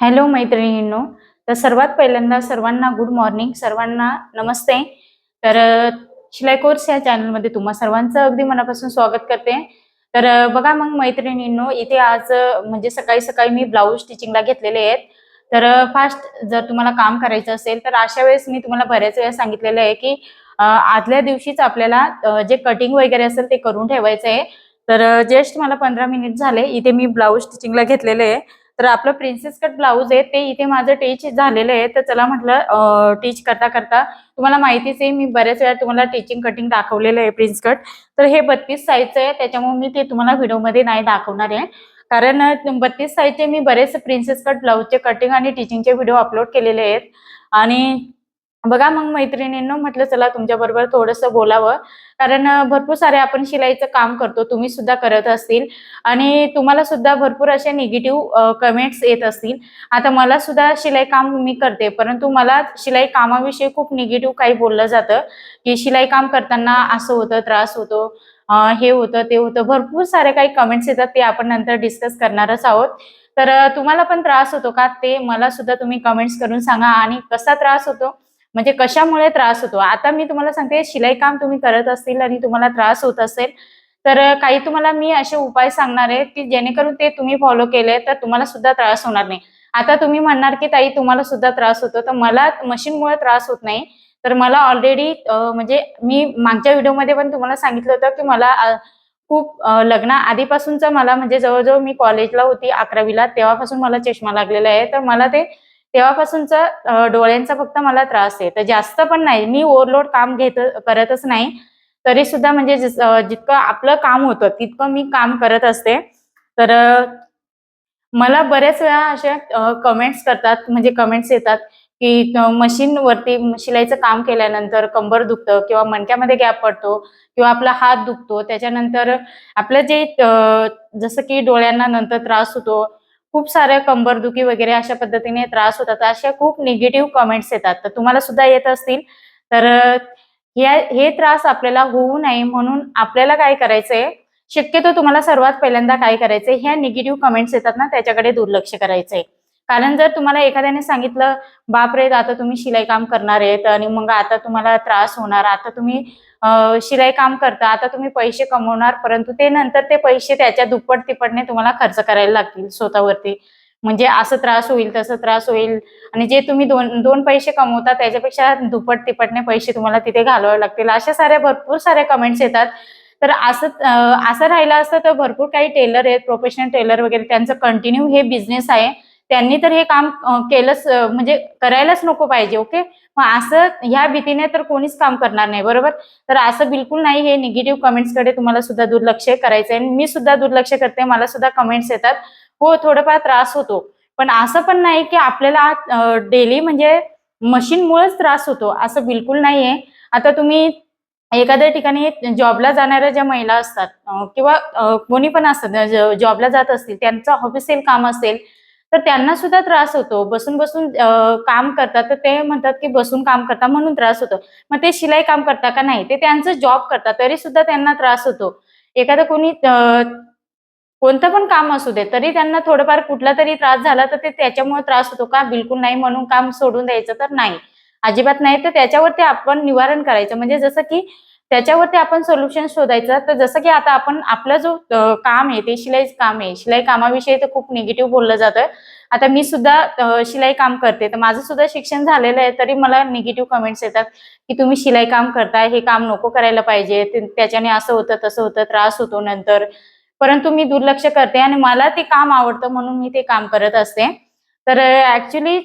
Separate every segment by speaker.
Speaker 1: Hello मैत्रिणींनो तर सर्वात पहिल्यांदा सर्वांना गुड मॉर्निंग सर्वांना नमस्ते. तर शिलाई कोर्स या चॅनलमध्ये तुम्हा सर्वांचं अगदी मनापासून स्वागत करते. तर बघा मग मैत्रिणींनो इथे आज म्हणजे सकाळी सकाळी मी ब्लाऊज स्टिचिंगला घेतलेले आहेत. तर फास्ट जर तुम्हाला काम करायचं असेल तर अशा वेळेस मी तुम्हाला बऱ्याच वेळा सांगितलेलं आहे की आदल्या दिवशीच आपल्याला जे कटिंग वगैरे असेल ते करून ठेवायचं आहे. तर जस्ट मला पंधरा मिनिट झाले. इथे मी ब्लाऊज स्टिचिंगला घेतलेले आहे. तर आपलं प्रिन्सेस कट ब्लाऊज आहे ते इथे माझं टीच झालेलं आहे. तर चला म्हटलं टीच करता करता तुम्हाला माहितीच आहे मी बऱ्याच वेळा तुम्हाला टीचिंग कटिंग दाखवलेलं आहे प्रिन्स कट तर हे बत्तीस साईजचं आहे त्याच्यामुळे मी ते तुम्हाला व्हिडिओमध्ये नाही दाखवणार आहे. कारण बत्तीस साईजचे मी बरेच प्रिन्सेस कट ब्लाऊजचे कटिंग आणि टीचिंगचे व्हिडिओ अपलोड केलेले आहेत. आणि बघा मग मैत्रिणींनो म्हटलं चला तुमच्या बरोबर थोडंसं बोलावं. कारण भरपूर सारे आपण शिलाईचं काम करतो तुम्ही सुद्धा करत असतील. आणि तुम्हाला सुद्धा भरपूर अशा निगेटिव्ह कमेंट्स येत असतील. आता मला सुद्धा शिलाई काम मी करते परंतु मला शिलाई कामाविषयी खूप निगेटिव्ह काही बोललं जातं. की शिलाई काम करताना असं होतं त्रास होतो हे होतं ते होतं. भरपूर सारे काही कमेंट्स येतात ते आपण नंतर डिस्कस करणारच आहोत. तर तुम्हाला पण त्रास होतो का? ते मला सुद्धा तुम्ही कमेंट्स करून सांगा. आणि कसा त्रास होतो? म्हणजे कशामुळे त्रास होतो? आता मी तुम्हाला सांगते शिलाई काम तुम्ही करत असतील आणि तुम्हाला त्रास होत असेल तर काही तुम्हाला मी असे उपाय सांगणार आहे की जेणेकरून ते तुम्ही फॉलो केले तर तुम्हाला सुद्धा त्रास होणार नाही. आता तुम्ही म्हणणार की ताई तुम्हाला सुद्धा त्रास होतो. तर मला मशीनमुळे त्रास होत नाही. तर मला ऑलरेडी म्हणजे मी मागच्या व्हिडिओमध्ये पण तुम्हाला सांगितलं होतं की मला खूप लग्न लग्ना आधीपासूनच मला म्हणजे जवळजवळ मी कॉलेजला होती अकरावीला तेव्हापासून मला चष्मा लागलेला आहे. तर मला ते तेव्हापासूनच डोळ्यांचा फक्त मला त्रास आहे. तर जास्त पण नाही. मी ओव्हरलोड काम घेत करतच नाही. तरी सुद्धा म्हणजे जितकं आपलं काम होतं तितकं मी काम करत असते. तर मला बऱ्याच वेळा अशा कमेंट्स करतात. म्हणजे कमेंट्स येतात की मशीन वरती शिलाईचं काम केल्यानंतर कंबर दुखतं किंवा मणक्यामध्ये गॅप पडतो किंवा आपला हात दुखतो. त्याच्यानंतर आपलं जे जसं की डोळ्यांना नंतर त्रास होतो खूप साऱ्या कंबरदुखी वगैरे अशा पद्धतीने त्रास होतात. अशा खूप निगेटिव्ह कमेंट्स येतात. तर तुम्हाला सुद्धा येत असतील. तर या हे त्रास आपल्याला होऊ नये म्हणून आपल्याला काय करायचंय? शक्यतो तुम्हाला सर्वात पहिल्यांदा काय करायचंय? ह्या निगेटिव्ह कमेंट्स येतात ना त्याच्याकडे दुर्लक्ष करायचंय. कारण जर तुम्हाला एखाद्याने सांगितलं बापरे आता तुम्ही शिलाई काम करणार आहेत आणि मग आता तुम्हाला त्रास होणार. आता तुम्ही शिलाई काम करता आता तुम्ही पैसे कमवणार परंतु ते नंतर ते पैसे त्याच्या दुप्पट तिप्पटने तुम्हाला खर्च करायला लागतील स्वतःवरती. म्हणजे असं त्रास होईल तसं त्रास होईल. आणि जे तुम्ही दोन दोन पैसे कमवता त्याच्यापेक्षा दुप्पट तिप्पटने पैसे तुम्हाला तिथे घालवावे लागतील. अशा साऱ्या भरपूर साऱ्या कमेंट्स येतात. तर असं असं राहिलं असतं तर भरपूर काही टेलर आहेत प्रोफेशनल टेलर वगैरे त्यांचं कंटिन्यू हे बिझनेस आहे. त्यांनी तर हे काम केलंच म्हणजे करायलाच नको पाहिजे ओके मग असं ह्या भीतीने तर कोणीच काम करणार नाही बरोबर? तर असं बिलकुल नाही हे निगेटिव्ह कमेंट्सकडे तुम्हाला सुद्धा दुर्लक्ष करायचं आहे मी सुद्धा दुर्लक्ष करते मला सुद्धा कमेंट्स येतात. हो थोडंफार त्रास होतो. पण असं पण नाही की आपल्याला डेली म्हणजे मशीनमुळेच त्रास होतो. असं बिलकुल नाहीये. आता तुम्ही एखाद्या ठिकाणी जॉबला जाणाऱ्या ज्या महिला असतात किंवा कोणी पण असतात जॉबला जात असतील त्यांचं ऑफिसियल काम असेल तर त्यांना सुद्धा त्रास होतो. बसून बसून काम करतात. तर ते म्हणतात की बसून काम करता म्हणून त्रास होतो. मग ते शिलाई काम करता का नाही? ते त्यांचं जॉब करतात. तरी सुद्धा त्यांना त्रास होतो. एखादं कोणी कोणतं पण काम असू दे तरी त्यांना थोडंफार कुठला तरी त्रास झाला तर ते त्याच्यामुळे त्रास होतो का? बिलकुल नाही म्हणून काम सोडून द्यायचं तर नाही. अजिबात नाही. तर त्याच्यावरती आपण निवारण करायचं. म्हणजे जसं की त्याच्यावरती आपण सोल्युशन शोधायचं. तर जसं की आता आपण आपला जो काम आहे ते शिलाई काम आहे. शिलाई कामाविषयी तर खूप निगेटिव्ह बोललं जातं आता मी सुद्धा शिलाई काम करते. तर माझं सुद्धा शिक्षण झालेलं आहे तरी मला निगेटिव्ह कमेंट्स येतात की तुम्ही शिलाई काम करताय हे काम नको करायला पाहिजे. त्याच्याने असं होतं तसं होतं त्रास होतो नंतर. परंतु मी दुर्लक्ष करते आणि मला ते काम आवडतं म्हणून मी ते काम करत असते. तर ऍक्च्युली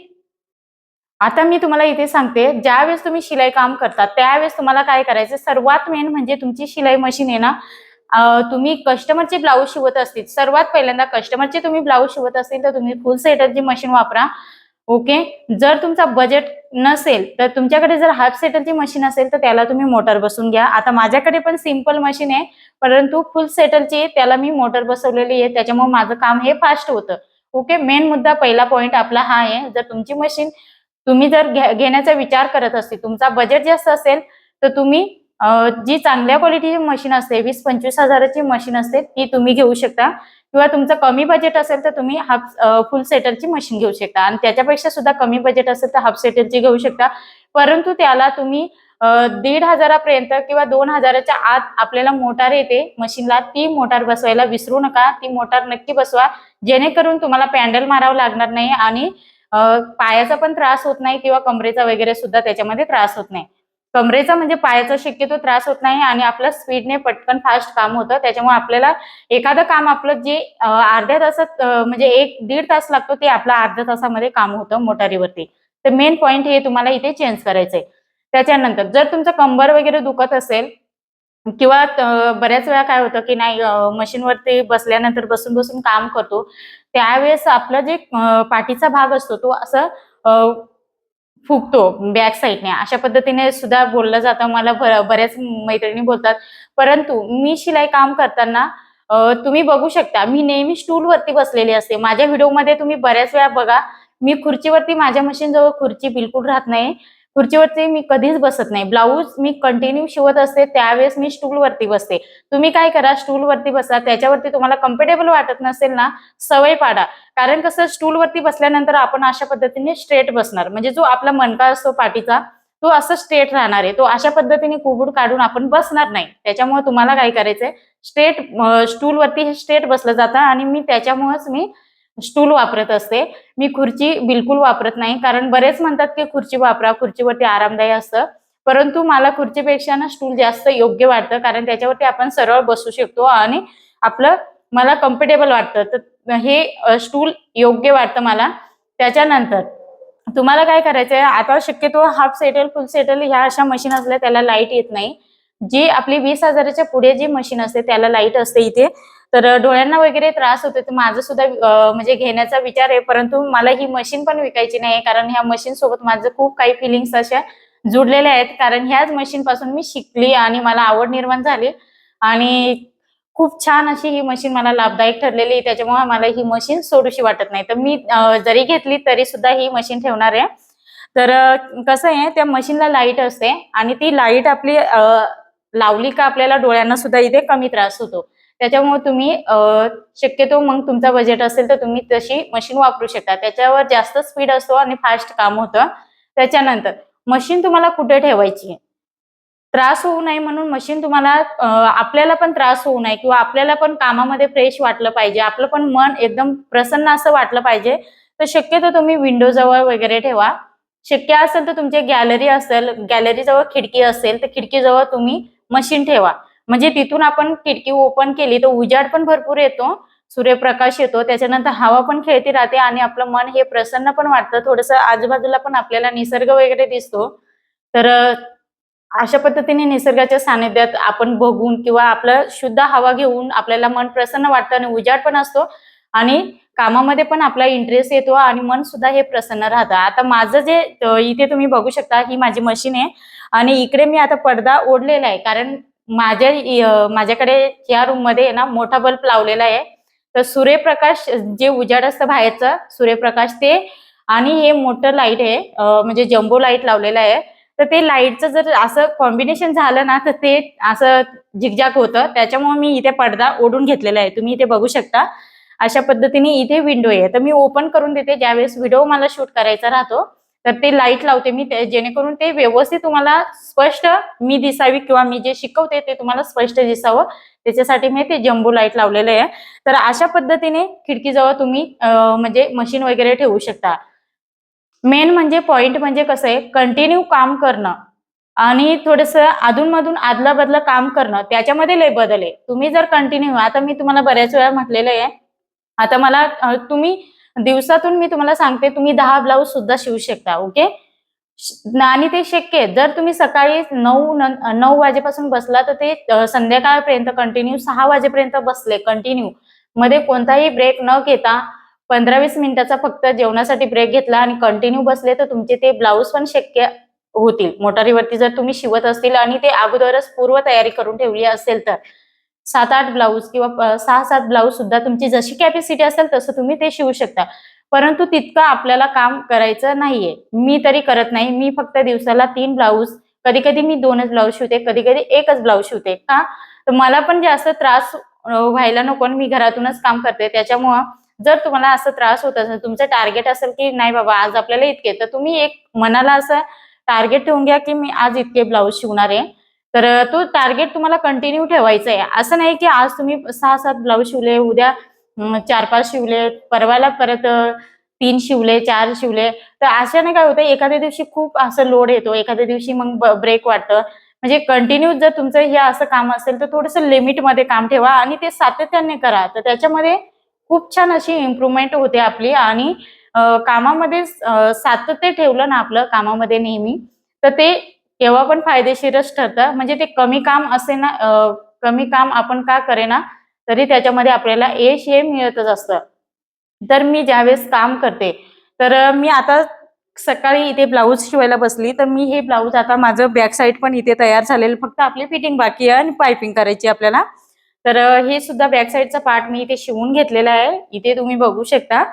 Speaker 1: आता मी तुम्हाला इथे सांगते ज्यावेळेस तुम्ही शिलाई काम करता त्यावेळेस तुम्हाला काय करायचं सर्वात मेन म्हणजे तुमची शिलाई मशीन आहे ना तुम्ही कस्टमरचे ब्लाऊज शिवत असतील सर्वात पहिल्यांदा कस्टमरचे तुम्ही ब्लाऊज शिवत असतील तर तुम्ही फुल सेटरची मशीन वापरा ओके जर तुमचा बजेट नसेल तर तुमच्याकडे जर हाफ सेटलची मशीन असेल तर त्याला तुम्ही मोटर बसून घ्या. आता माझ्याकडे पण सिंपल मशीन आहे परंतु फुल सेटलची त्याला मी मोटर बसवलेली आहे त्याच्यामुळे माझं काम हे फास्ट होतं. ओके मेन मुद्दा पहिला पॉइंट आपला हा आहे जर तुमची मशीन तुम्ही जर घेण्याचा विचार करत असतील तुमचा बजेट जास्त असेल तर तुम्ही जी चांगल्या क्वालिटीची मशीन असते वीस पंचवीस हजाराची मशीन असते ती तुम्ही घेऊ शकता. किंवा तुमचं कमी बजेट असेल तर तुम्ही हाफ फुल सेटरची मशीन घेऊ शकता. आणि त्याच्यापेक्षा सुद्धा कमी बजेट असेल तर हाफ सेटरची घेऊ शकता. परंतु त्याला तुम्ही दीड हजारापर्यंत किंवा दोन हजाराच्या आत आपल्याला मोटार येते मशीनला ती मोटार बसवायला विसरू नका. ती मोटार नक्की बसवा. जेणेकरून तुम्हाला पॅन्डल मारावं लागणार नाही आणि पायाचा पण त्रास होत नाही किंवा कमरेचा वगैरे सुद्धा त्याच्यामध्ये त्रास होत नाही. कमरेचा म्हणजे पायाचा शक्यतो त्रास होत नाही आणि आपलं स्पीडने पटकन फास्ट काम होतं. त्याच्यामुळे आपल्याला एखादं काम आपलं जे अर्ध्या तासात म्हणजे एक दीड तास लागतो ते आपलं अर्ध्या तासामध्ये काम होतं मोटारीवरती. तर मेन पॉईंट हे तुम्हाला इथे चेंज करायचंय. त्याच्यानंतर जर तुमचं कंबर वगैरे दुखत असेल किंवा बऱ्याच वेळा काय होतं की नाही मशीनवरती बसल्यानंतर बसून बसून काम करतो. त्यावेळेस आपला जे पाठीचा भाग असतो तो असं फुगतो बॅक साईडने. अशा पद्धतीने सुद्धा बोललं जातं. मला बऱ्याच मैत्रिणी बोलतात परंतु मी शिलाई काम करताना तुम्ही बघू शकता मी नेहमी स्टूलवरती बसलेली असते. माझ्या व्हिडिओमध्ये तुम्ही बऱ्याच वेळा बघा मी खुर्चीवरती माझ्या मशीन जवळ खुर्ची बिलकुल राहत नाही. खुर्चीवरती मी कधीच बसत नाही. ब्लाऊज मी कंटिन्यू शिवत असते त्यावेळेस मी स्टूलवरती बसते. तुम्ही काय करा स्टूलवरती बसा. त्याच्यावरती तुम्हाला कम्फर्टेबल वाटत नसेल ना सवय पाडा. कारण कसं स्टूलवरती बसल्यानंतर आपण अशा पद्धतीने स्ट्रेट बसणार. म्हणजे जो आपला मनका असतो पाठीचा तो असं स्ट्रेट राहणार आहे. तो अशा पद्धतीने कुबूड काढून आपण बसणार नाही. त्याच्यामुळे तुम्हाला काय करायचंय स्ट्रेट स्टूलवरती हे स्ट्रेट बसलं जातं आणि मी त्याच्यामुळेच मी स्टूल वापरत असते. मी खुर्ची बिलकुल वापरत नाही. कारण बरेच म्हणतात की खुर्ची वापरा खुर्चीवरती आरामदायी असतं. परंतु मला खुर्चीपेक्षा ना स्टूल जास्त योग्य वाटतं. कारण त्याच्यावरती आपण सरळ बसू शकतो आणि आपलं मला कम्फर्टेबल वाटतं. तर हे स्टूल योग्य वाटतं मला. त्याच्यानंतर तुम्हाला काय करायचंय? आता शक्यतो हाफ सेटल फुल सेटल ह्या अशा मशीन असल्या त्याला लाइट येत नाही. जी आपली वीस हजाराच्या पुढे जी मशीन असते त्याला लाइट असते इथे. तर डोळ्यांना वगैरे त्रास होतो तर माझं सुद्धा म्हणजे घेण्याचा विचार आहे. परंतु मला ही मशीन पण विकायची नाही कारण ह्या मशीन सोबत माझं खूप काही फिलिंग्स अशा जुडलेल्या आहेत. कारण ह्याच मशीन पासून मी शिकली आणि मला आवड निर्माण झाली. आणि खूप छान अशी ही मशीन मला लाभदायक ठरलेली आहे. त्याच्यामुळे मला ही मशीन सोडूशी वाटत नाही. तर मी जरी घेतली तरी सुद्धा ही मशीन ठेवणार आहे. तर कसं आहे त्या मशीनला लाइट असते आणि ती लाइट आपली लावली का आपल्याला डोळ्यांना सुद्धा इथे कमी त्रास होतो. त्याच्यामुळे तुम्ही शक्यतो मग तुमचा बजेट असेल तर तुम्ही तशी मशीन वापरू शकता. त्याच्यावर जास्त स्पीड असतो आणि फास्ट काम होतं. त्याच्यानंतर मशीन तुम्हाला कुठे ठेवायची? आहे त्रास होऊ नये म्हणून मशीन तुम्हाला आपल्याला पण त्रास होऊ नये किंवा आपल्याला पण कामामध्ये फ्रेश वाटलं पाहिजे. आपलं पण मन एकदम प्रसन्न असं वाटलं पाहिजे. तर शक्यतो तुम्ही विंडो जवळ वगैरे ठेवा. शक्य असेल तर तुमची गॅलरी असेल गॅलरीजवळ खिडकी असेल तर खिडकीजवळ तुम्ही मशीन ठेवा. म्हणजे तिथून आपण खिडकी ओपन केली तर उजाड पण भरपूर येतो सूर्यप्रकाश येतो त्याच्यानंतर हवा पण खेळती राहते आणि आपलं मन हे प्रसन्न पण वाटतं. थोडस आजूबाजूला पण आपल्याला निसर्ग वगैरे दिसतो. तर अशा पद्धतीने निसर्गाच्या सानिध्यात आपण बघून किंवा आपलं शुद्ध हवा घेऊन आपल्याला मन प्रसन्न वाटतं आणि उजाड पण असतो आणि कामामध्ये पण आपला इंटरेस्ट येतो आणि मन सुद्धा हे प्रसन्न राहतं. आता माझं जे इथे तुम्ही बघू शकता ही माझी मशीन आहे आणि इकडे मी आता पडदा ओढलेला आहे. कारण माझ्या माझ्याकडे या रूममध्ये ना मोठा बल्ब लावलेला आहे. तर सूर्यप्रकाश जे उजाड असतं बाहेरचं सूर्यप्रकाश ते आणि हे मोठं लाइट आहे. म्हणजे जम्बो लाइट लावलेलं आहे. तर ते लाईटचं जर असं कॉम्बिनेशन झालं ना तर ते असं झिकझॅक होतं. त्याच्यामुळे मी इथे पडदा ओढून घेतलेला आहे. तुम्ही इथे बघू शकता. अशा पद्धतीने इथे विंडो आहे. तर मी ओपन करून देते. ज्यावेळेस व्हिडिओ मला शूट करायचा राहतो तर ते लाइट लावते मी ते- जेणेकरून ते व्यवस्थित तुम्हाला स्पष्ट मी दिसावी किंवा मी जे शिकवते ते तुम्हाला स्पष्ट दिसावं. त्याच्यासाठी मी ते जम्बो लाइट लावलेलं आहे. तर अशा पद्धतीने खिडकीजवळ तुम्ही म्हणजे मशीन वगैरे ठेवू शकता. मेन म्हणजे पॉइंट म्हणजे कसं आहे कंटिन्यू काम करणं आणि थोडस अधूनमधून आदला बदला काम करणं त्याच्यामध्ये लय बदल आहे. तुम्ही जर कंटिन्यू आता मी तुम्हाला बऱ्याच वेळा म्हटलेलं आहे. आता मला तुम्ही दिवसातून मी तुम्हाला सांगते तुम्ही दहा ब्लाऊज सुद्धा शिवू शकता ओके? आणि ते शक्य जर तुम्ही सकाळी नऊ नऊ वाजेपासून बसला तर ते संध्याकाळपर्यंत कंटिन्यू सहा वाजेपर्यंत बसले कंटिन्यू मध्ये कोणताही ब्रेक न घेता पंधरा वीस मिनिटाचा फक्त जेवणासाठी ब्रेक घेतला आणि कंटिन्यू बसले तर तुमचे ते ब्लाऊज पण शक्य होतील. मोटारीवरती जर तुम्ही शिवत असतील आणि ते अगोदरच पूर्व तयारी करून ठेवली असेल तर. सात आठ ब्लाऊज किंवा सहा सात ब्लाऊज सुद्धा तुमची जशी कॅपॅसिटी असेल तसं तुम्ही ते शिवू शकता. परंतु तितकं आपल्याला काम करायचं नाहीये. मी तरी करत नाही. मी फक्त दिवसाला तीन ब्लाऊज कधी कधी मी दोनच ब्लाऊज शिवते कधी कधी एकच ब्लाऊज शिवते. का? तर मला पण जास्त त्रास व्हायला नको आणि मी घरातूनच काम करते. त्याच्यामुळं जर तुम्हाला असं त्रास होत असेल तुमचं टार्गेट असेल की नाही बाबा आज आपल्याला इतके तर तुम्ही एक मनाला असं टार्गेट ठेवून घ्या की मी आज इतके ब्लाऊज शिवणार आहे. तर तो टार्गेट तुम्हाला कंटिन्यू ठेवायचा आहे. असं नाही की आज तुम्ही सहा सात ब्लाऊज शिवले उद्या चार पाच शिवले परवाला परत तीन शिवले चार शिवले. तर अशाने काय होतं एखाद्या दिवशी खूप असं लोड येतो एखाद्या दिवशी मग ब्रेक वाटतं म्हणजे कंटिन्यू जर तुमचं हे असं काम असेल तर थोडंसं लिमिटमध्ये काम ठेवा आणि ते सातत्याने करा. तर त्याच्यामध्ये खूप छान अशी इम्प्रुव्हमेंट होते आपली आणि कामामध्ये सातत्य ठेवलं ना आपलं कामामध्ये नेहमी तर ते केव्हा पण फायदेशीरच ठरतं. म्हणजे ते कमी काम असे ना कमी काम आपण का करेना तरी त्याच्यामध्ये आपल्याला यश हे मिळतच असतं. तर मी ज्यावेळेस काम करते तर मी आता सकाळी इथे ब्लाऊज शिवायला बसली तर मी हे ब्लाऊज आता माझं बॅक साईड पण इथे तयार झालेलं फक्त आपली फिटिंग बाकी आहे आणि पायपिंग करायची आपल्याला. तर हे सुद्धा बॅक साईडचा पार्ट मी इथे शिवून घेतलेला आहे. इथे तुम्ही बघू शकता.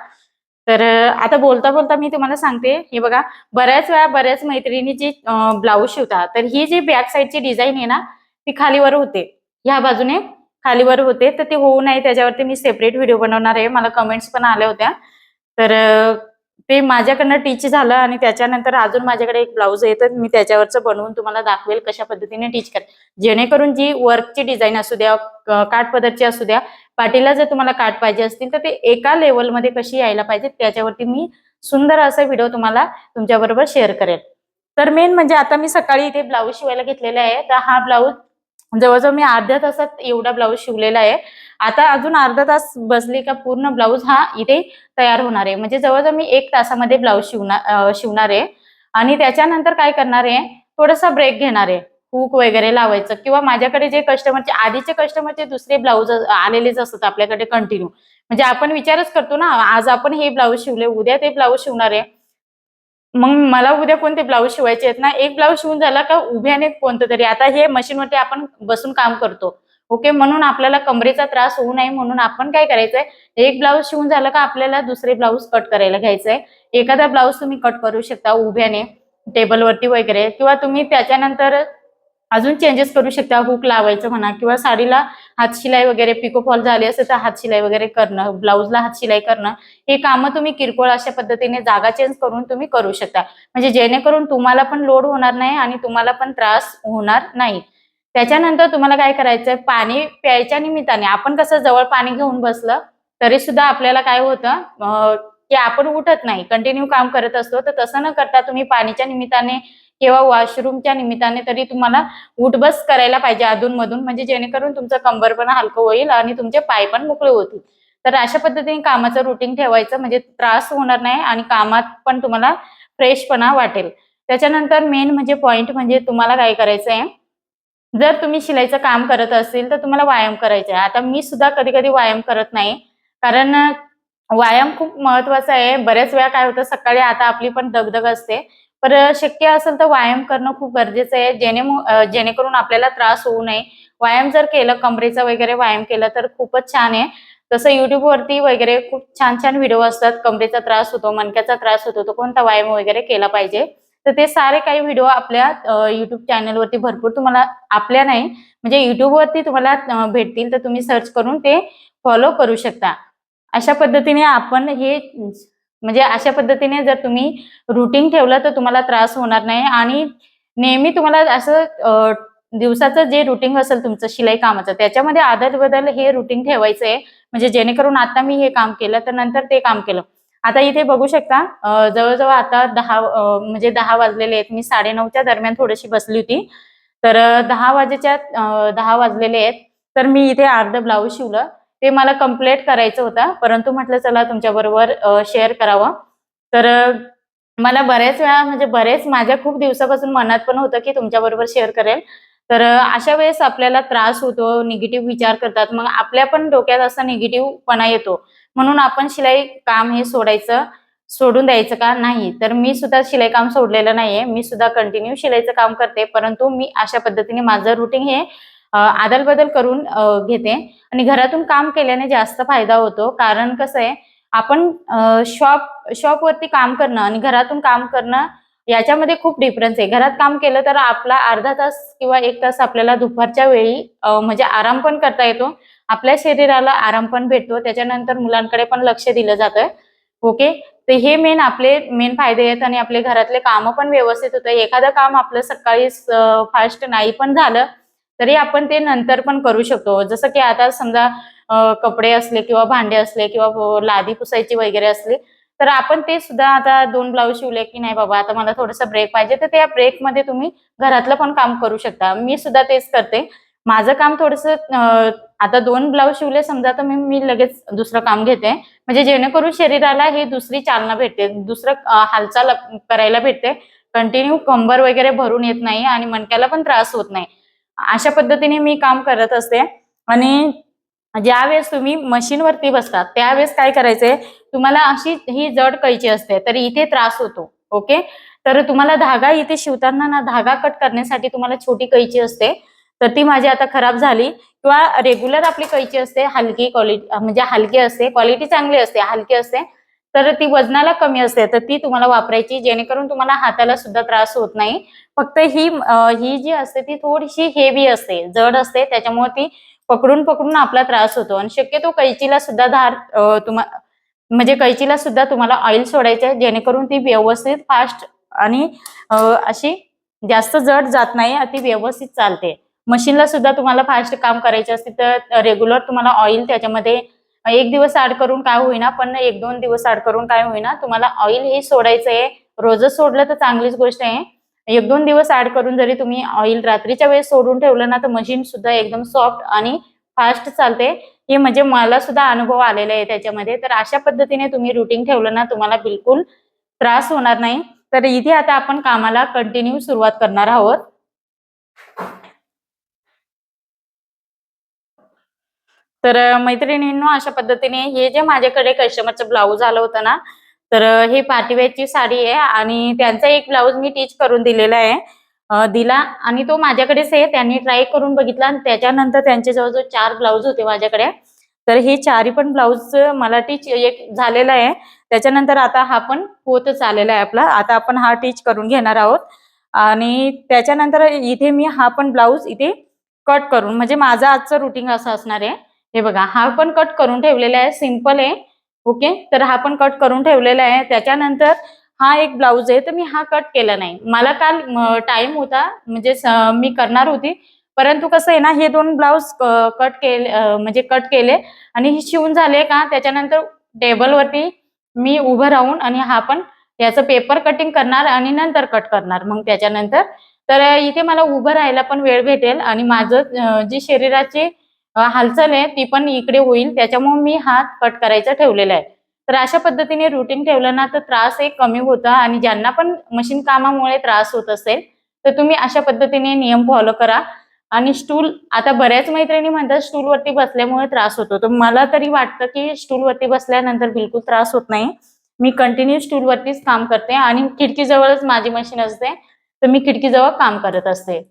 Speaker 1: तर आता बोलता बोलता मी तुम्हाला सांगते. हे बघा बऱ्याच वेळा बऱ्याच मैत्रिणी जी ब्लाऊज शिवतात तर ही जी बॅक साईडची डिझाईन आहे ना ती खालीवर होते. ह्या बाजूने खालीवर होते तर ते होऊ नये त्याच्यावरती मी सेपरेट व्हिडिओ बनवणार आहे. मला कमेंट्स पण आल्या होत्या. तर ते माझ्याकडनं टीच झालं आणि त्याच्यानंतर अजून माझ्याकडे एक ब्लाऊज आहे तर मी त्याच्यावरचं बनवून तुम्हाला दाखवेल कशा पद्धतीने टीच करेल जेणेकरून जी वर्कची डिझाईन असू द्या काठ पदरची असू द्या पाटीला जर तुम्हाला काठ पाहिजे असतील तर ते एका लेवलमध्ये कशी यायला पाहिजे त्याच्यावरती मी सुंदर असा व्हिडिओ तुम्हाला तुमच्या बरोबर शेअर करेल. तर मेन म्हणजे आता मी सकाळी इथे ब्लाऊज शिवायला घेतलेला आहे. तर हा ब्लाऊज जवळजवळ मी अर्ध्या तासात एवढा ब्लाऊज शिवलेला आहे. आता अजून अर्धा तास बसली का पूर्ण ब्लाऊज हा इथे तयार होणार आहे. म्हणजे जवळजवळ मी एक तासामध्ये ब्लाऊज शिवणार शिवणार आहे. आणि त्याच्यानंतर काय करणार आहे थोडासा ब्रेक घेणार आहे. हुक वगैरे लावायचं किंवा माझ्याकडे जे कस्टमरचे आधीचे कस्टमरचे दुसरे ब्लाऊज आलेलेच असतात आपल्याकडे कंटिन्यू म्हणजे आपण विचारच करतो ना आज आपण हे ब्लाऊज शिवले उद्या ते ब्लाऊज शिवणार आहे. मग मला उद्या कोणते ब्लाऊज शिवायचे आहेत ना? एक ब्लाऊज शिवून झाला का उभ्याने कोणतं तरी. आता हे मशीनवरती आपण बसून काम करतो. ओके म्हणून आपल्याला कमरेचा त्रास होऊ नये म्हणून आपण काय करायचंय? एक ब्लाऊज शिवून झालं का आपल्याला दुसरे ब्लाऊज कट करायला घ्यायचंय. एखादा ब्लाऊज तुम्ही कट करू शकता उभ्याने टेबलवरती वगैरे किंवा तुम्ही त्याच्यानंतर अजून चेंजेस करू शकता. हुक लावायचं म्हणा किंवा साडीला हातशिलाई वगैरे पिको फॉल झाली असेल तर हातशिलाई वगैरे करणं ब्लाऊजला हातशिलाई करणं हे कामं तुम्ही किरकोळ अशा पद्धतीने जागा चेंज करून तुम्ही करू शकता. म्हणजे जेणेकरून तुम्हाला पण लोड होणार नाही आणि तुम्हाला पण त्रास होणार नाही. त्याच्यानंतर तुम्हाला काय करायचंय? पाणी प्यायच्या निमित्ताने. आपण कसं जवळ पाणी घेऊन बसलं तरी सुद्धा आपल्याला काय होतं? की आपण उठत नाही. कंटिन्यू काम करत असतो. तर तसं न करता तुम्ही पाणीच्या निमित्ताने किंवा वॉशरूमच्या निमित्ताने तरी तुम्हाला उठबस करायला पाहिजे अधूनमधून. म्हणजे जेणेकरून तुमचं कंबरपण हलकं होईल आणि तुमचे पाय पण मोकळे होतील. तर अशा पद्धतीने कामाचं रुटीन ठेवायचं म्हणजे त्रास होणार नाही आणि कामात पण तुम्हाला फ्रेशपणा वाटेल. त्याच्यानंतर मेन म्हणजे पॉइंट म्हणजे तुम्हाला काय करायचं आहे जर तुम्ही शिलाईचं काम करत असेल तर तुम्हाला व्यायाम करायचा आहे आता मी सुद्धा कधी कधी व्यायाम करत नाही कारण व्यायाम खूप महत्त्वाचा आहे. बऱ्याच वेळा काय होतं सकाळी आता आपली पण दगदग असते. पर शक्य असेल तर व्यायाम करणं खूप गरजेचं आहे. जेणे जेणेकरून आपल्याला त्रास होऊ नये. व्यायाम जर केलं कमरेचा वगैरे व्यायाम केला तर खूपच छान आहे. तसं युट्यूब वरती वगैरे खूप छान छान व्हिडिओ असतात. कमरेचा त्रास होतो मणक्याचा त्रास होतो तो कोणता व्यायाम वगैरे केला पाहिजे? तर ते सारे काही व्हिडिओ आपल्या युट्यूब चॅनलवरती भरपूर तुम्हाला आपल्या नाही म्हणजे युट्यूबवरती तुम्हाला भेटतील. तर तुम्ही सर्च करून ते फॉलो करू शकता. अशा पद्धतीने आपण हे म्हणजे अशा पद्धतीने जर तुम्ही रुटीन ठेवलं तर तुम्हाला त्रास होणार नाही आणि नेहमी तुम्हाला असं दिवसाचं जे रुटीन असेल तुमचं शिलाई कामाचं त्याच्यामध्ये आदल बदल हे रुटीन ठेवायचं. आहे म्हणजे जेणेकरून आता मी हे काम केलं तर नंतर ते काम केलं. आता इथे बघू शकता जवळजवळ आता दहा म्हणजे दहा वाजलेले आहेत. मी साडेनऊच्या दरम्यान थोडीशी बसली होती. तर दहा वाजेच्या दहा वाजलेले आहेत. तर मी इथे अर्ध ब्लाऊज शिवलं. ते मला कंप्लीट करायचं होतं. परंतु म्हटलं चला तुमच्या बरोबर शेअर करावं. तर मला बऱ्याच वेळा म्हणजे बरेच माझ्या खूप दिवसापासून मनात पण होतं की तुमच्या बरोबर शेअर करेल. तर अशा वेळेस आपल्याला त्रास होतो निगेटिव्ह विचार करतात. मग आपल्या पण डोक्यात असा निगेटिव्हपणा येतो. म्हणून आपण शिलाई काम हे सोडायचं सोडून द्यायचं का? नाही. तर मी सुद्धा शिलाई काम सोडलेलं नाहीये. मी सुद्धा कंटिन्यू शिलाईचं काम करते. परंतु मी अशा पद्धतीने माझं रुटीन हे आदल बदल करून घेते. आणि घरातून काम केल्याने जास्त फायदा होतो. कारण कसं आहे आपण शॉप शॉपवरती काम करणं आणि घरातून काम करणं याच्यामध्ये खूप डिफरन्स आहे. घरात काम केलं तर आपला अर्धा तास किंवा एक तास आपल्याला दुपारच्या वेळी म्हणजे आराम पण करता येतो. आपल्या शरीराला आराम पण भेटतो. त्याच्यानंतर मुलांकडे पण लक्ष दिलं जातं ओके? तर हे मेन आपले मेन फायदे आहेत आणि आपले घरातले कामं पण व्यवस्थित होतं एखादं काम आपलं सकाळी फास्ट नाही पण झालं तरी आपण ते नंतर पण करू शकतो. जसं की आता समजा कपडे असले किंवा भांडे असले किंवा लादी पुसायची वगैरे असली तर आपण ते सुद्धा आता दोन ब्लाऊज शिवले की नाही बाबा आता मला थोडंसं ब्रेक पाहिजे तर त्या ब्रेकमध्ये तुम्ही घरातलं पण काम करू शकता. मी सुद्धा तेच करते. माझं काम थोडंसं आता दोन ब्लाऊज शिवले समजा तर मी मी लगेच दुसरं काम घेते. म्हणजे जेणेकरून शरीराला ही दुसरी चालना भेटते. दुसरं हालचाल करायला भेटते. कंटिन्यू कंबर वगैरे भरून येत नाही आणि मणक्याला पण त्रास होत नाही. अशा पद्धतीने मी काम करत असते. आणि ज्यावेळेस तुम्ही मशीनवरती बसतात त्यावेळेस काय करायचंय तुम्हाला अशी ही जड कैची असते तर इथे त्रास होतो ओके? तर तुम्हाला धागा इथे शिवताना ना धागा कट करण्यासाठी तुम्हाला छोटी कैची असते. तर ती माझी आता खराब झाली. किंवा रेग्युलर आपली कैची असते हलकी क्वालिटी म्हणजे हलकी असते क्वालिटी चांगली असते हलकी असते. तर ती वजनाला कमी असते तर ती तुम्हाला वापरायची जेणेकरून तुम्हाला हाताला सुद्धा त्रास होत नाही. फक्त ही ही जी असते ती थोडीशी हेवी असते जड असते त्याच्यामुळे ती पकडून पकडून आपला त्रास होतो. आणि शक्यतो कैचीला सुद्धा धार तुम्हा म्हणजे कैचीला सुद्धा तुम्हाला ऑइल सोडायचं आहे जेणेकरून ती व्यवस्थित फास्ट आणि अशी जास्त जड जात नाही ती व्यवस्थित चालते. मशीनला सुद्धा तुम्हाला फास्ट काम करायचे असते तर रेग्युलर तुम्हाला ऑइल त्याच्यामध्ये एक दिवस आड करून काय होईना पण एक दोन दिवस आड करून काय होईना तुम्हाला ऑइल हे सोडायचं आहे रोजच सोडलं तर चांगलीच गोष्ट आहे. एक दोन दिवस ऍड करून जरी तुम्ही ऑइल रात्रीच्या वेळेस सोडून ठेवलं ना तर मशीन सुद्धा एकदम सॉफ्ट आणि फास्ट चालते. हे म्हणजे मला सुद्धा अनुभव आलेला आहे त्याच्यामध्ये. तर अशा पद्धतीने तुम्ही रुटीन ठेवलं ना तुम्हाला बिलकुल त्रास होणार नाही. तर इथे आता आपण कामाला कंटिन्यू सुरुवात करणार आहोत. तर मैत्रिणींनो अशा पद्धतीने हे जे माझ्याकडे कस्टमरचं ब्लाऊज आलं होतं ना तर हे पार्टीवेअरची साडी आहे आणि त्यांचा एक ब्लाऊज मी टीच करून दिलेला आहे. दिला आणि तो माझ्याकडेच आहे. त्यांनी ट्राय करून बघितला आणि त्याच्यानंतर त्यांचे जवळजवळ चार ब्लाऊज होते माझ्याकडे. तर हे चारही पण ब्लाऊज मला टीच एक झालेला आहे. त्याच्यानंतर आता हा पण होतच आलेला आहे आपला. आता आपण हा टीच करून घेणार आहोत. आणि त्याच्यानंतर इथे मी हा पण ब्लाऊज इथे कट करून म्हणजे माझं आजचं रुटीन असं असणार आहे. हे बघा हा पण कट करून ठेवलेला आहे. सिंपल आहे. ओके तर हा पण कट करून ठेवलेला आहे. त्याच्यानंतर हा एक ब्लाऊज आहे. तर मी हा कट केला नाही. मला काल टाइम होता. म्हणजे मी करणार होती. परंतु कसं आहे ना हे दोन ब्लाऊज कट केले म्हणजे कट केले. आणि हे शिवून झाले का? त्याच्यानंतर टेबलवरती मी उभं राहून आणि हा पण याचं पेपर कटिंग करणार आणि नंतर कट करणार. मग त्याच्यानंतर तर इथे मला उभं राहायला पण वेळ भेटेल. आणि माझं जी शरीराची हालचाल आहे ती पण इकडे होईल. त्याच्यामुळे मी हात कट करायचा ठेवलेला आहे. तर अशा पद्धतीने रुटीन ठेवलं ना तर त्रास एक कमी होता आणि ज्यांना पण मशीन कामामुळे त्रास होत असेल तर तुम्ही अशा पद्धतीने नियम फॉलो करा. आणि स्टूल आता बऱ्याच मैत्रिणी म्हणतात स्टूलवरती बसल्यामुळे त्रास होतो. तर मला तरी वाटतं की स्टूलवरती बसल्यानंतर बिलकुल त्रास होत नाही. मी कंटिन्यू स्टूलवरतीच काम करते आणि खिडकीजवळच माझी मशीन असते तर मी खिडकीजवळ काम करत असते.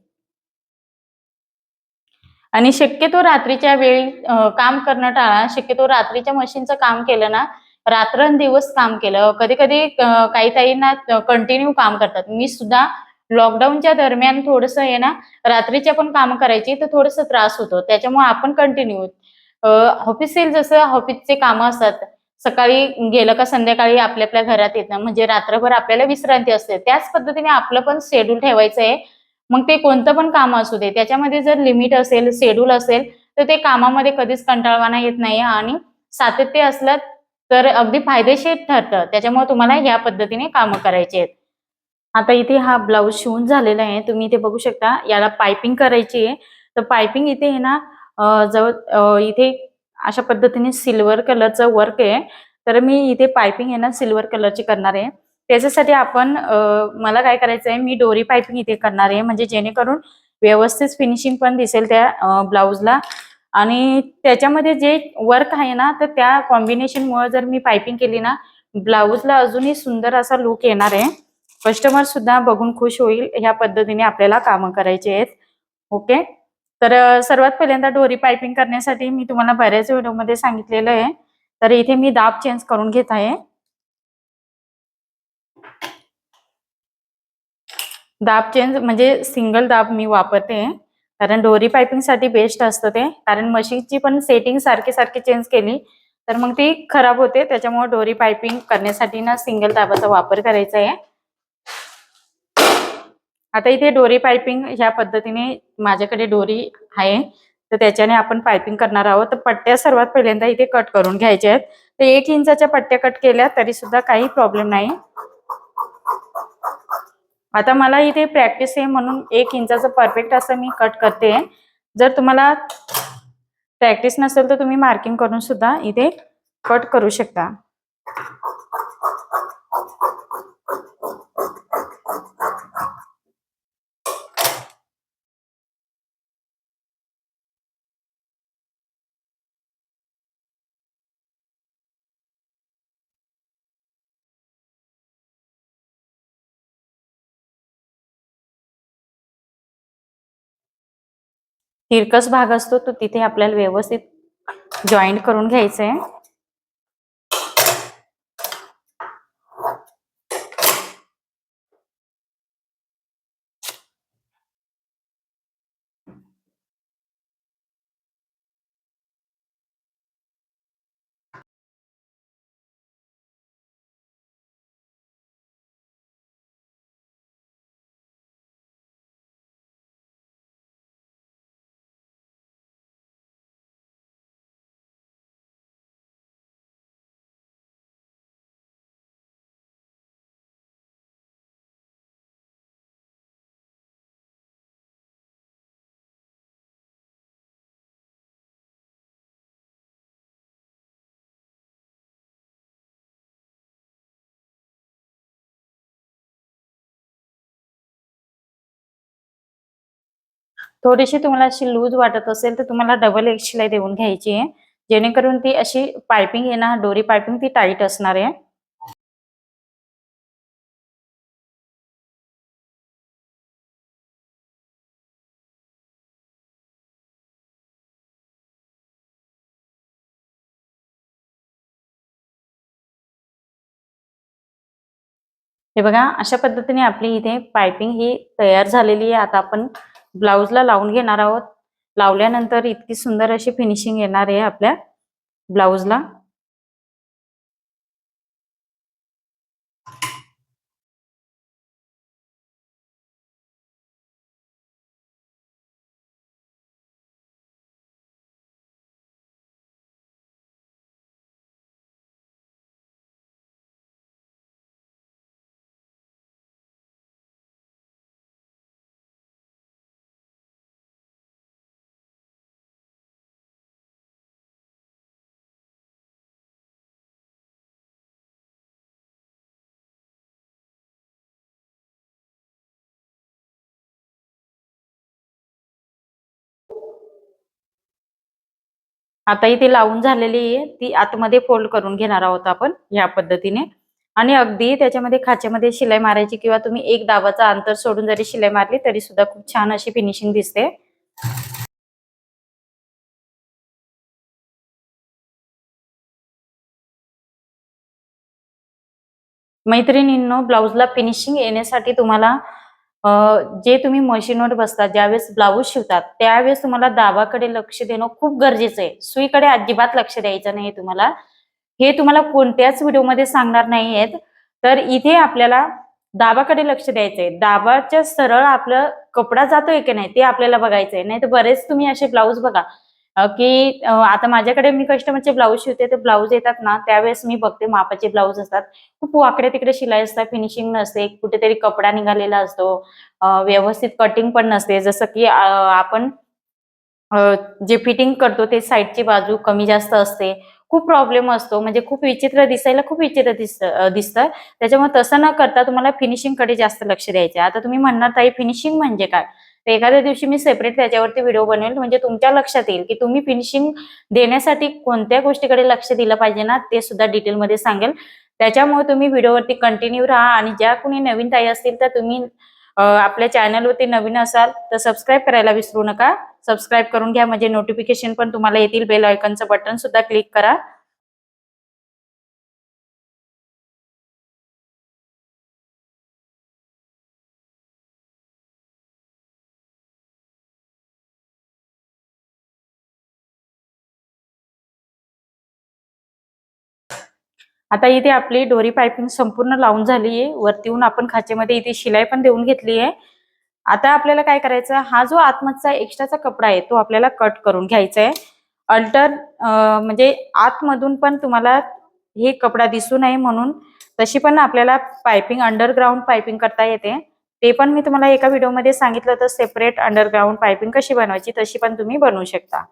Speaker 1: आणि शक्यतो रात्रीच्या वेळी काम करणं टाळा. शक्यतो रात्रीच्या मशीनचं काम केलं ना रात्रंदिवस काम केलं. कधी कधी काही ताईंना कंटिन्यू काम करतात. मी सुद्धा लॉकडाऊनच्या दरम्यान थोडस आहे ना रात्रीच्या पण काम करायची तर थोडस त्रास होतो. त्याच्यामुळे आपण कंटिन्यू ऑफिसियल जसं ऑफिसचे कामं असतात. सकाळी गेलं का संध्याकाळी आपल्या आपल्या घरात येतं म्हणजे रात्रभर आपल्याला विश्रांती असते. त्याच पद्धतीने आपलं पण शेड्यूल ठेवायचं आहे. मग ते कोणतं पण काम असू दे त्याच्यामध्ये जर लिमिट असेल शेड्यूल असेल तर ते कामामध्ये कधीच कंटाळवाना येत नाही आणि सातत्य असलं तर अगदी फायदेशीर ठरतं. त्याच्यामुळे तुम्हाला ह्या पद्धतीने कामं करायची आहेत. आता इथे हा ब्लाऊज शिवून झालेला आहे. तुम्ही इथे बघू शकता याला पायपिंग करायची आहे. तर पायपिंग इथे आहे ना जवळ इथे अशा पद्धतीने सिल्वर कलरचं वर्क आहे. तर मी इथे पायपिंग आहे ना सिल्वर कलरची करणार आहे. त्याच्यासाठी आपण मला काय करायचं आहे मी डोरी पायपिंग इथे करणार आहे. म्हणजे जेणेकरून व्यवस्थित फिनिशिंग पण दिसेल त्या ब्लाऊजला. आणि त्याच्यामध्ये जे वर्क आहे ना तर त्या कॉम्बिनेशनमुळे जर मी पायपिंग केली ना ब्लाऊजला अजूनही सुंदर असा लुक येणार आहे. कस्टमर सुद्धा बघून खुश होईल. ह्या पद्धतीने आपल्याला कामं करायची आहेत. ओके तर सर्वात पहिल्यांदा डोरी पायपिंग करण्यासाठी मी तुम्हाला बऱ्याच व्हिडिओमध्ये सांगितलेलं आहे. तर इथे मी दाब चेंज करून घेत आहे. दाब चेंज म्हणजे सिंगल दाब मी वापरते. कारण डोरी पायपिंगसाठी बेस्ट असतं ते. कारण मशीनची पण सेटिंग सारखी सारखी चेंज केली तर मग ती खराब होते. त्याच्यामुळे डोरी पायपिंग करण्यासाठी ना सिंगल दाबाचा वापर करायचा आहे. आता इथे डोरी पायपिंग ह्या पद्धतीने माझ्याकडे डोरी आहे. तर त्याच्याने आपण पायपिंग करणार आहोत. तर पट्ट्या सर्वात पहिल्यांदा इथे कट करून घ्यायच्या आहेत. तर एक इंचाच्या पट्ट्या कट केल्या तरी सुद्धा काही प्रॉब्लेम नाही. आता मला इथे प्रॅक्टिस आहे म्हणून एक इंचाचं परफेक्ट असं मी कट करते. जर तुम्हाला प्रॅक्टिस नसेल तर तुम्ही मार्किंग करून सुद्धा इथे कट करू शकता. तिरकस भाग असतो तो तिथे आपल्याला व्यवस्थित जॉईंट करून घ्यायचा आहे थोडीशी तुम्हाला अशी लूज वाटत असेल तर तुम्हाला डबल एक शिलाई देऊन घ्यायची आहे. जेणेकरून ती अशी पायपिंग आहे ना डोरी पायपिंग ती टाईट असणार आहे. हे बघा अशा पद्धतीने आपली इथे पायपिंग ही तयार झालेली आहे. आता आपण ब्लाऊजला लावून घेणार आहोत. लावल्यानंतर इतकी सुंदर अशी फिनिशिंग येणार आहे आपल्या ब्लाऊजला. आता इथे लावून झालेली आहे. ती आतमध्ये फोल्ड करून घेणार आहोत आपण या पद्धतीने. आणि अगदी त्याच्यामध्ये खाच्यामध्ये शिलाई मारायची किंवा तुम्ही एक दाबाचा अंतर सोडून जरी शिलाई मारली तरी सुद्धा खूप छान अशी फिनिशिंग दिसते. मैत्रिणींनो ब्लाऊजला फिनिशिंग येण्यासाठी तुम्हाला जे तुम्ही मशीनवर बसता ज्यावेळेस ब्लाऊज शिवतात त्यावेळेस तुम्हाला दाबाकडे लक्ष देणं खूप गरजेचं आहे. सुईकडे अजिबात लक्ष द्यायचं नाही तुम्हाला. हे तुम्हाला कोणत्याच व्हिडिओमध्ये सांगणार नाही तर इथे आपल्याला दाबाकडे लक्ष द्यायचंय. दाबाच्या सरळ आपलं कपडा जातोय की नाही ते आपल्याला बघायचंय. नाही तर बरेच तुम्ही असे ब्लाऊज बघा. की आता माझ्याकडे मी कस्टमरचे ब्लाऊज शिवते ते ब्लाऊज येतात ना त्यावेळेस मी बघते मापाचे ब्लाऊज असतात. खूप वाकडे तिकडे शिलाई असतात फिनिशिंग नसते कुठेतरी कपडा निघालेला असतो व्यवस्थित कटिंग पण नसते. जसं की आपण जे फिटिंग करतो ते साईडची बाजू कमी जास्त असते. खूप प्रॉब्लेम असतो म्हणजे खूप विचित्र दिसायला खूप विचित्र दिसतं दिसतं. त्याच्यामुळे तसं न करता तुम्हाला फिनिशिंगकडे जास्त लक्ष द्यायचे आता तुम्ही म्हणणार ताई फिनिशिंग म्हणजे काय? तर एखाद्या दिवशी मी सेपरेट त्याच्यावरती व्हिडिओ बनवेल. म्हणजे तुमच्या लक्षात येईल की तुम्ही फिनिशिंग देण्यासाठी कोणत्या गोष्टीकडे लक्ष दिलं पाहिजे ना ते सुद्धा डिटेलमध्ये सांगेल. त्याच्यामुळे तुम्ही व्हिडिओवरती कंटिन्यू राहा आणि ज्या कोणी नवीन ताई असतील तर तुम्ही आपल्या चॅनलवरती नवीन असाल तर सबस्क्राईब करायला विसरू नका. सबस्क्राईब करून घ्या. म्हणजे नोटिफिकेशन पण तुम्हाला येतील. बेल आयकनचं बटन सुद्धा क्लिक करा. आता इथे आपली डोरी पायपिंग संपूर्ण लावून झाली आहे येऊन आपण खाचेमध्ये इथे शिलाई पण देऊन घेतली आहे. आता आपल्याला काय करायचं? हा जो आतमधचा एक्स्ट्राचा कपडा आहे तो आपल्याला कट करून घ्यायचा आहे अल्टर म्हणजे आतमधून पण तुम्हाला हे कपडा दिसू नये म्हणून. तशी पण आपल्याला पायपिंग अंडरग्राऊंड पायपिंग करता येते. ते पण मी तुम्हाला एका व्हिडिओमध्ये सांगितलं होतं सेपरेट अंडरग्राऊंड पायपिंग कशी बनवायची? तशी पण तुम्ही बनवू शकता.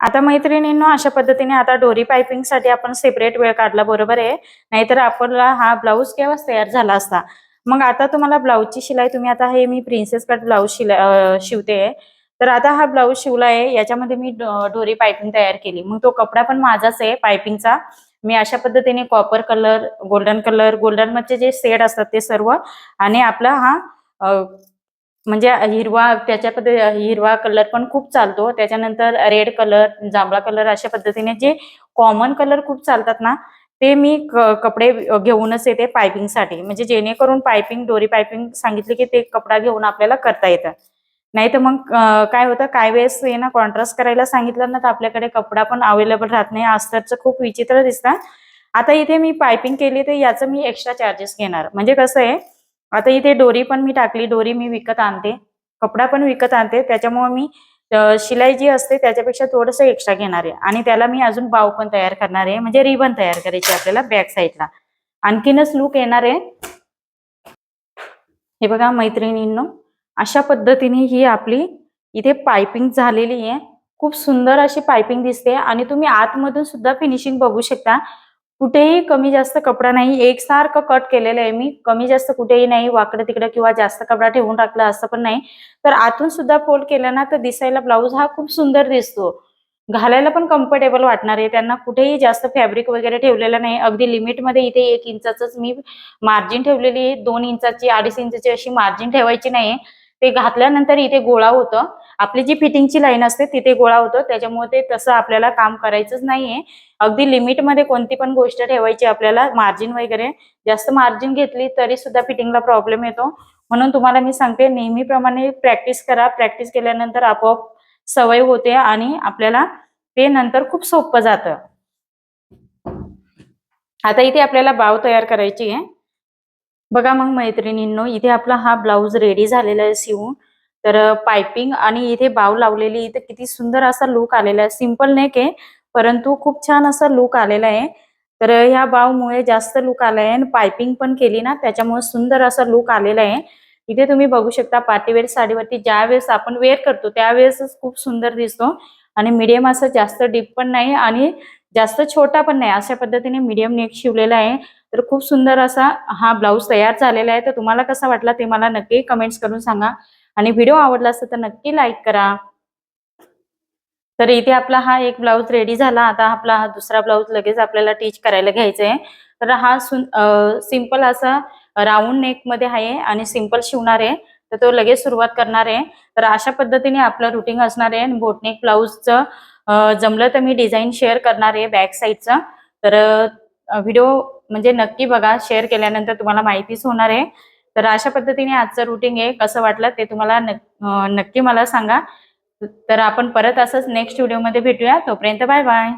Speaker 1: आता मैत्रिणींनो अशा पद्धतीने आता डोरी पायपिंगसाठी आपण सेपरेट वेळ काढला बरोबर आहे? नाहीतर आपला हा ब्लाऊज केव्हाच तयार झाला असता. मग आता तुम्हाला ब्लाऊजची शिलाई तुम्ही आता हे मी प्रिन्सेस कट ब्लाऊज शिला शिवते. तर आता हा ब्लाऊज शिवला आहे याच्यामध्ये मी डोरी पायपिंग तयार केली. मग तो कपडा पण माझाच आहे पायपिंगचा मी अशा पद्धतीने कॉपर कलर गोल्डन कलर गोल्डनमध्ये जे सेड असतात ते सर्व आणि आपला हा म्हणजे हिरवा त्याच्या पद्धती हिरवा कलर पण खूप चालतो. त्याच्यानंतर रेड कलर जांभळा कलर अशा पद्धतीने जे कॉमन कलर खूप चालतात ना ते मी कपडे घेऊनच येते पायपिंगसाठी म्हणजे जेणेकरून पायपिंग दोरी पायपिंग सांगितले की ते कपडा घेऊन आपल्याला करता येतं. नाही तर मग काय होतं काय वेळेस आहे ना कॉन्ट्रास्ट करायला सांगितलं ना तर आपल्याकडे कपडा पण अवेलेबल राहत नाही. अस्तरचं खूप विचित्र दिसतं. आता इथे मी पायपिंग केली तर याचं मी एक्स्ट्रा चार्जेस घेणार. म्हणजे कसं आहे आता इथे डोरी पण मी टाकली डोरी मी विकत आणते कपडा पण विकत आणते त्याच्यामुळे मी शिलाई जी असते त्याच्यापेक्षा थोडस एक्स्ट्रा घेणार आहे. आणि त्याला मी अजून बाव पण तयार करणार आहे म्हणजे रिबन तयार करायची आपल्याला बॅक साईडला आणखीनच लुक येणार आहे. हे बघा मैत्रिणींनो अशा पद्धतीने ही आपली इथे पायपिंग झालेली आहे. खूप सुंदर अशी पायपिंग दिसते आणि तुम्ही आतमधून सुद्धा फिनिशिंग बघू शकता. कुठेही कमी जास्त कपडा नाही. एकसारखं कट केलेलं आहे मी. कमी जास्त कुठेही नाही. वाकडं तिकडं किंवा जास्त कपडा ठेवून टाकला असं पण नाही. तर आतून सुद्धा फोल्ड केलं ना तर दिसायला ब्लाऊज हा खूप सुंदर दिसतो. घालायला पण कम्फर्टेबल वाटणार आहे. त्यांना कुठेही जास्त फॅब्रिक वगैरे ठेवलेलं नाही. अगदी लिमिटमध्ये इथे एक इंचाच मी मार्जिन ठेवलेली आहे. दोन इंचाची अडीच इंचाची अशी मार्जिन ठेवायची नाही ते घातल्यानंतर इथे गोळा होतं. आपली जी फिटिंगची लाईन असते तिथे गोळा होतो. त्याच्यामुळे ते तसं आपल्याला काम करायचंच नाहीये. अगदी लिमिटमध्ये कोणती पण गोष्ट ठेवायची आपल्याला मार्जिन वगैरे. जास्त मार्जिन घेतली तरी सुद्धा फिटिंगला प्रॉब्लेम येतो. म्हणून तुम्हाला मी सांगते नेहमीप्रमाणे प्रॅक्टिस करा. प्रॅक्टिस केल्यानंतर आपोआप सवय होते आणि आपल्याला ते नंतर खूप सोपं जातं. आता इथे आपल्याला बाव तयार करायची आहे. बघा मग मैत्रिणींनो इथे आपला हा ब्लाऊज रेडी झालेला आहे शिवून. तर पायपिंग आणि इथे बाव लावलेली इथे किती सुंदर असा लुक आलेला आहे. सिंपल नेक आहे परंतु खूप छान असा लुक आलेला आहे. तर ह्या बावमुळे जास्त लुक आला आहे आणि पायपिंग पण केली ना त्याच्यामुळे सुंदर असा लुक आलेला आहे. इथे तुम्ही बघू शकता पार्टीवेअर साडीवरती ज्या वेळेस आपण वेअर करतो त्यावेळेसच खूप सुंदर दिसतो. आणि मीडियम असं जास्त डीप पण नाही. आणि जास्त छोटा पण नाही अशा पद्धतीने मीडियम नेक शिवलेला आहे. तर खूप सुंदर असा हा ब्लाऊज तयार झालेला आहे. तर तुम्हाला कसा वाटला ते मला नक्की कमेंट्स करून सांगा. आणि व्हिडिओ आवडला असेल तर नक्की लाईक करा. तर इथे आपला हा एक ब्लाऊज रेडी झाला. आता आपला हा दुसरा ब्लाऊज लगेच आपल्याला टीच करायला घ्यायचा आहे. तर हा सिंपल असा राऊंड नेकमध्ये आहे आणि सिंपल शिवणार आहे. तर तो लगेच सुरुवात करणार आहे. तर अशा पद्धतीने आपलं रुटीन असणार आहे. बोटनेक ब्लाऊजचं जमलं तर मी डिझाईन शेअर करणार आहे बॅक साईडचं तर व्हिडिओ म्हणजे नक्की बघा शेअर केल्यानंतर तुम्हाला माहितीच होणार आहे. तर अशा पद्धतीने आजचं रुटीन आहे. कसं वाटलं ते तुम्हाला नक्की मला सांगा. तर आपण परत असंच नेक्स्ट व्हिडिओमध्ये भेटूया. तोपर्यंत बाय बाय